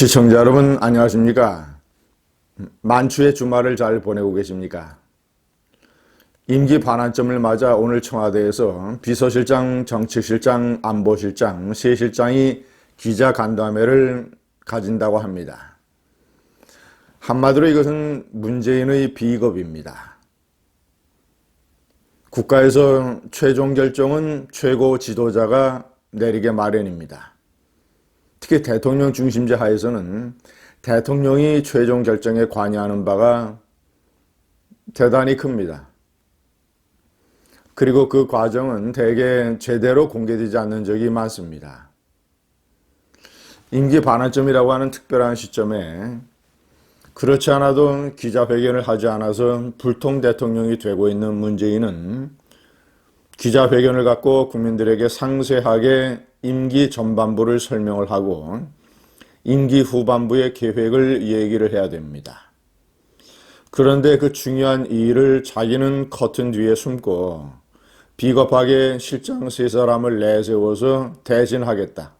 시청자 여러분 안녕하십니까? 만추의 주말을 잘 보내고 계십니까? 임기 반환점을 맞아 오늘 청와대에서 비서실장, 정책실장, 안보실장, 세 실장이 기자 간담회를 가진다고 합니다. 한마디로 이것은 문재인의 비겁입니다. 국가에서 최종 결정은 최고 지도자가 내리게 마련입니다. 특히 대통령 중심제 하에서는 대통령이 최종 결정에 관여하는 바가 대단히 큽니다. 그리고 그 과정은 대개 제대로 공개되지 않는 적이 많습니다. 임기 반환점이라고 하는 특별한 시점에 그렇지 않아도 기자회견을 하지 않아서 불통 대통령이 되고 있는 문재인은 기자회견을 갖고 국민들에게 상세하게 임기 전반부를 설명을 하고 임기 후반부의 계획을 얘기를 해야 됩니다. 그런데 그 중요한 일을 자기는 커튼 뒤에 숨고 비겁하게 실장 세 사람을 내세워서 대신하겠다.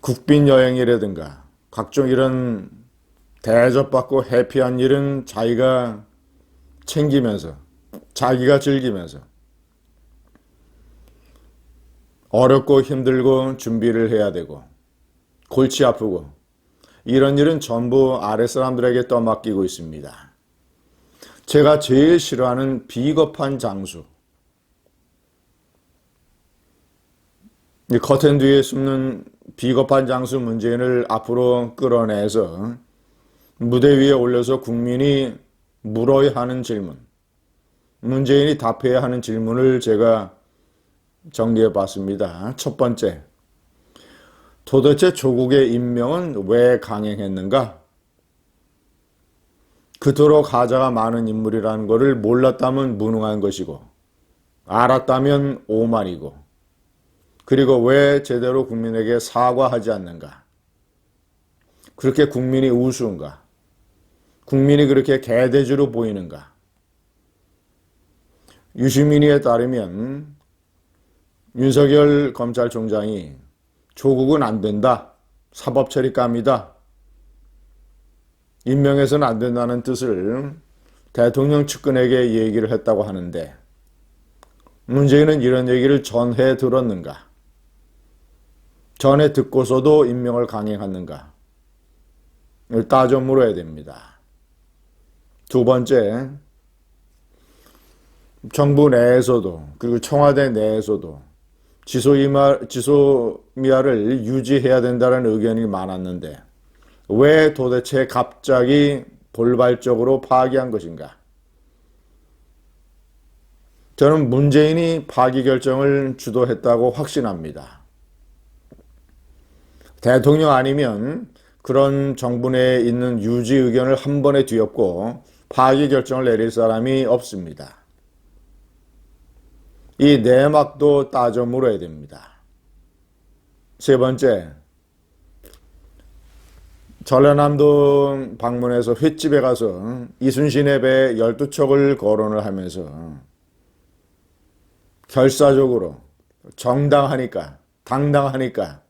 국빈 여행이라든가 각종 이런 대접받고 해피한 일은 자기가 챙기면서 자기가 즐기면서 어렵고 힘들고 준비를 해야 되고 골치 아프고 이런 일은 전부 아래 사람들에게 떠맡기고 있습니다. 제가 제일 싫어하는 비겁한 장수. 이 커튼 뒤에 숨는 비겁한 장수 문재인을 앞으로 끌어내서 무대 위에 올려서 국민이 물어야 하는 질문, 문재인이 답해야 하는 질문을 제가 정리해 봤습니다. 첫 번째, 도대체 조국의 임명은 왜 강행했는가? 그토록 가자가 많은 인물이라는 것을 몰랐다면 무능한 것이고, 알았다면 오만이고, 그리고 왜 제대로 국민에게 사과하지 않는가? 그렇게 국민이 우스운가? 국민이 그렇게 개대주로 보이는가? 유시민이에 따르면 윤석열 검찰총장이 조국은 안 된다. 사법 처리감이다. 임명해서는 안 된다는 뜻을 대통령 측근에게 얘기를 했다고 하는데 문재인은 이런 얘기를 전해 들었는가? 전에 듣고서도 임명을 강행했는가? 따져 물어야 됩니다. 두 번째, 정부 내에서도 그리고 청와대 내에서도 지소미아, 지소미아를 유지해야 된다는 의견이 많았는데 왜 도대체 갑자기 돌발적으로 파기한 것인가? 저는 문재인이 파기 결정을 주도했다고 확신합니다. 대통령 아니면 그런 정부 내에 있는 유지 의견을 한 번에 뒤엎고 파기 결정을 내릴 사람이 없습니다. 이 내막도 따져 물어야 됩니다. 세 번째, 전라남도 방문해서 횟집에 가서 이순신의 배 12척을 거론을 하면서 결사적으로 정당하니까, 당당하니까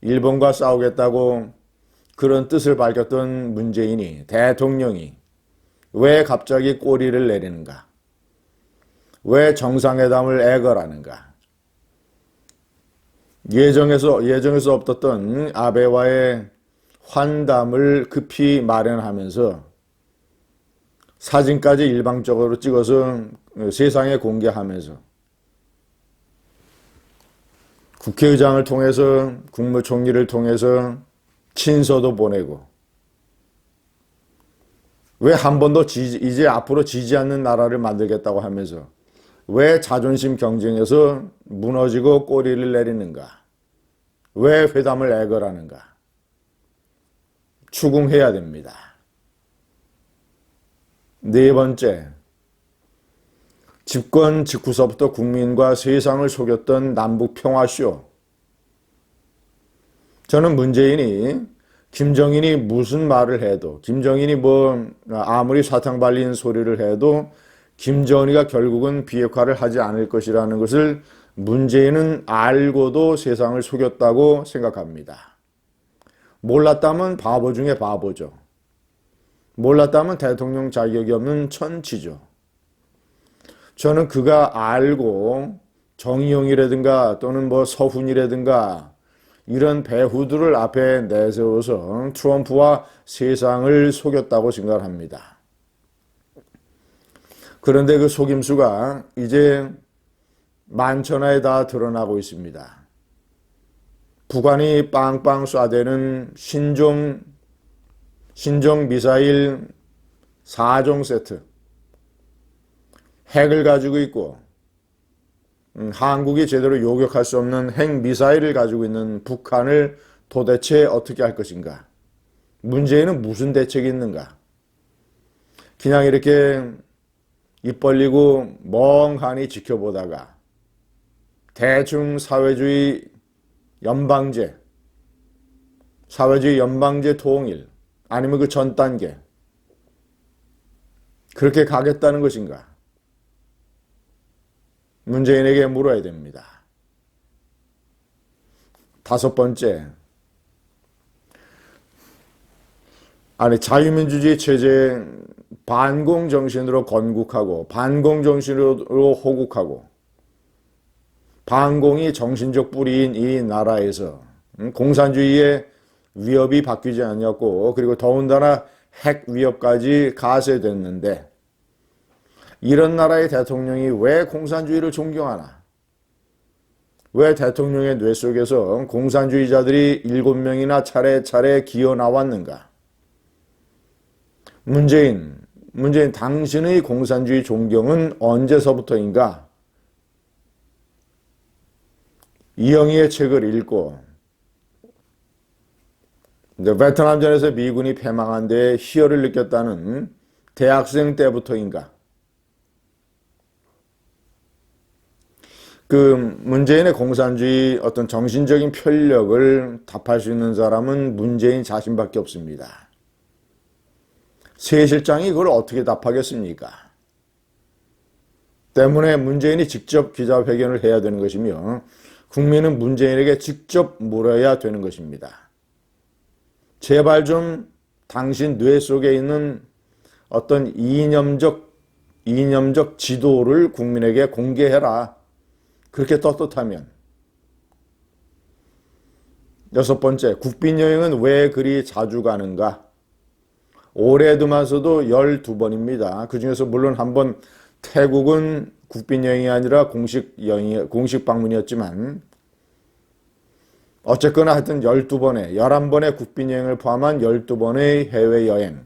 일본과 싸우겠다고 그런 뜻을 밝혔던 문재인이, 대통령이 왜 갑자기 꼬리를 내리는가? 왜 정상회담을 애걸하는가? 예정에서, 예정에서 없었던 아베와의 환담을 급히 마련하면서 사진까지 일방적으로 찍어서 세상에 공개하면서 국회의장을 통해서 국무총리를 통해서 친서도 보내고 왜 한 번도 이제 앞으로 지지 않는 나라를 만들겠다고 하면서 왜 자존심 경쟁에서 무너지고 꼬리를 내리는가? 왜 회담을 애걸하는가? 추궁해야 됩니다. 네 번째, 집권 직후서부터 국민과 세상을 속였던 남북 평화쇼. 저는 문재인이 김정인이 무슨 말을 해도, 김정인이 뭐 아무리 사탕 발린 소리를 해도 김정은이가 결국은 비핵화를 하지 않을 것이라는 것을 문재인은 알고도 세상을 속였다고 생각합니다. 몰랐다면 바보 중에 바보죠. 몰랐다면 대통령 자격이 없는 천치죠. 저는 그가 알고 정의용이라든가 또는 뭐 서훈이라든가 이런 배후들을 앞에 내세워서 트럼프와 세상을 속였다고 생각합니다. 그런데 그 속임수가 이제 만천하에 다 드러나고 있습니다. 북한이 빵빵 쏴대는 신종 신종 미사일 4종 세트 핵을 가지고 있고 음, 한국이 제대로 요격할 수 없는 핵 미사일을 가지고 있는 북한을 도대체 어떻게 할 것인가? 문재인은 무슨 대책이 있는가? 그냥 이렇게 입 벌리고 멍하니 지켜보다가 대충 사회주의 연방제, 사회주의 연방제 통일, 아니면 그 전 단계, 그렇게 가겠다는 것인가? 문재인에게 물어야 됩니다. 다섯 번째, 아니 자유민주주의 체제 반공 정신으로 건국하고 반공 정신으로 호국하고 반공이 정신적 뿌리인 이 나라에서 공산주의의 위협이 바뀌지 않았고 그리고 더군다나 핵 위협까지 가세됐는데 이런 나라의 대통령이 왜 공산주의를 존경하나? 왜 대통령의 뇌 속에서 공산주의자들이 일곱 명이나 차례차례 기어 나왔는가? 문재인, 문재인 당신의 공산주의 존경은 언제서부터인가? 이영희의 책을 읽고 베트남전에서 미군이 패망한 데 희열을 느꼈다는 대학생 때부터인가? 그 문재인의 공산주의 어떤 정신적인 편력을 답할 수 있는 사람은 문재인 자신밖에 없습니다. 새 실장이 그걸 어떻게 답하겠습니까? 때문에 문재인이 직접 기자회견을 해야 되는 것이며 국민은 문재인에게 직접 물어야 되는 것입니다. 제발 좀 당신 뇌 속에 있는 어떤 이념적 이념적 지도를 국민에게 공개해라. 그렇게 떳떳하면. 여섯 번째, 국빈 여행은 왜 그리 자주 가는가? 올해 들면서도 12번입니다. 그 중에서 물론 한 번 태국은 국빈 여행이 아니라 공식 여행, 공식 방문이었지만 어쨌거나 하여튼 12번의, 11번의 국빈 여행을 포함한 12번의 해외 여행.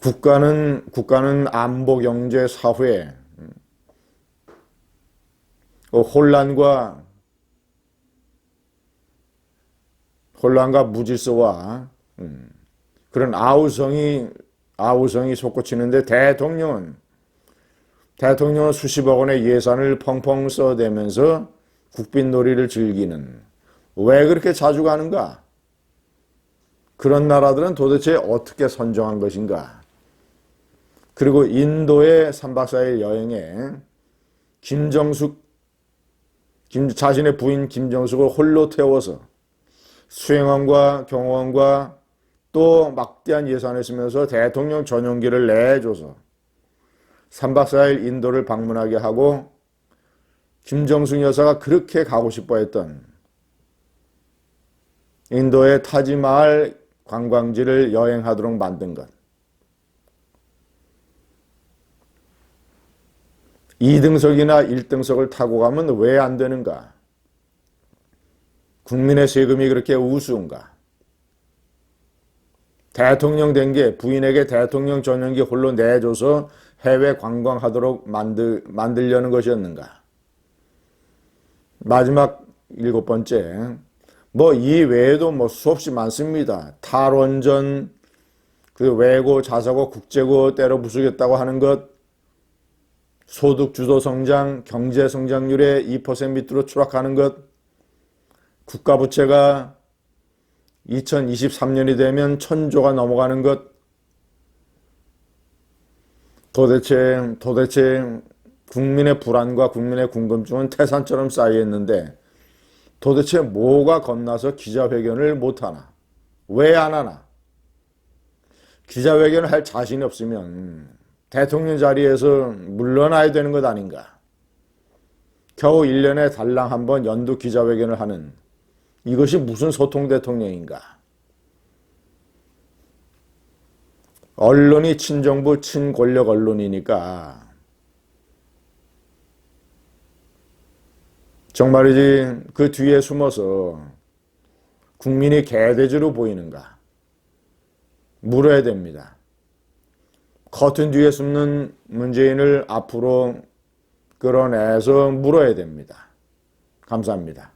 국가는, 국가는 안보, 경제, 사회, 어, 혼란과 혼란과 무질서와 음, 그런 아우성이 아우성이 솟구치는데 대통령은 대통령은 수십억 원의 예산을 펑펑 써대면서 국빈놀이를 즐기는 왜 그렇게 자주 가는가? 그런 나라들은 도대체 어떻게 선정한 것인가? 그리고 인도의 3박 4일 여행에 김정숙 김, 자신의 부인 김정숙을 홀로 태워서 수행원과 경호원과 또 막대한 예산을 쓰면서 대통령 전용기를 내줘서 3박 4일 인도를 방문하게 하고 김정숙 여사가 그렇게 가고 싶어 했던 인도의 타지마을 관광지를 여행하도록 만든 것. 2등석이나 1등석을 타고 가면 왜 안 되는가? 국민의 세금이 그렇게 우스운가? 대통령 된 게 부인에게 대통령 전용기 홀로 내줘서 해외 관광하도록 만들, 만들려는 것이었는가? 마지막 일곱 번째, 뭐 이 외에도 뭐 수없이 많습니다. 탈원전, 그 외고, 자사고, 국제고 때려 부수겠다고 하는 것, 소득 주도 성장, 경제 성장률의 2% 밑으로 추락하는 것, 국가 부채가 2023년이 되면 천조가 넘어가는 것, 도대체, 도대체 국민의 불안과 국민의 궁금증은 태산처럼 쌓여 있는데 도대체 뭐가 겁나서 기자회견을 못 하나? 왜 안 하나? 기자회견을 할 자신이 없으면 대통령 자리에서 물러나야 되는 것 아닌가? 겨우 1년에 달랑 한 번 연두 기자회견을 하는 이것이 무슨 소통 대통령인가? 언론이 친정부 친권력 언론이니까 정말이지 그 뒤에 숨어서 국민이 개돼지로 보이는가 물어야 됩니다. 커튼 뒤에 숨는 문재인을 앞으로 끌어내서 물어야 됩니다. 감사합니다.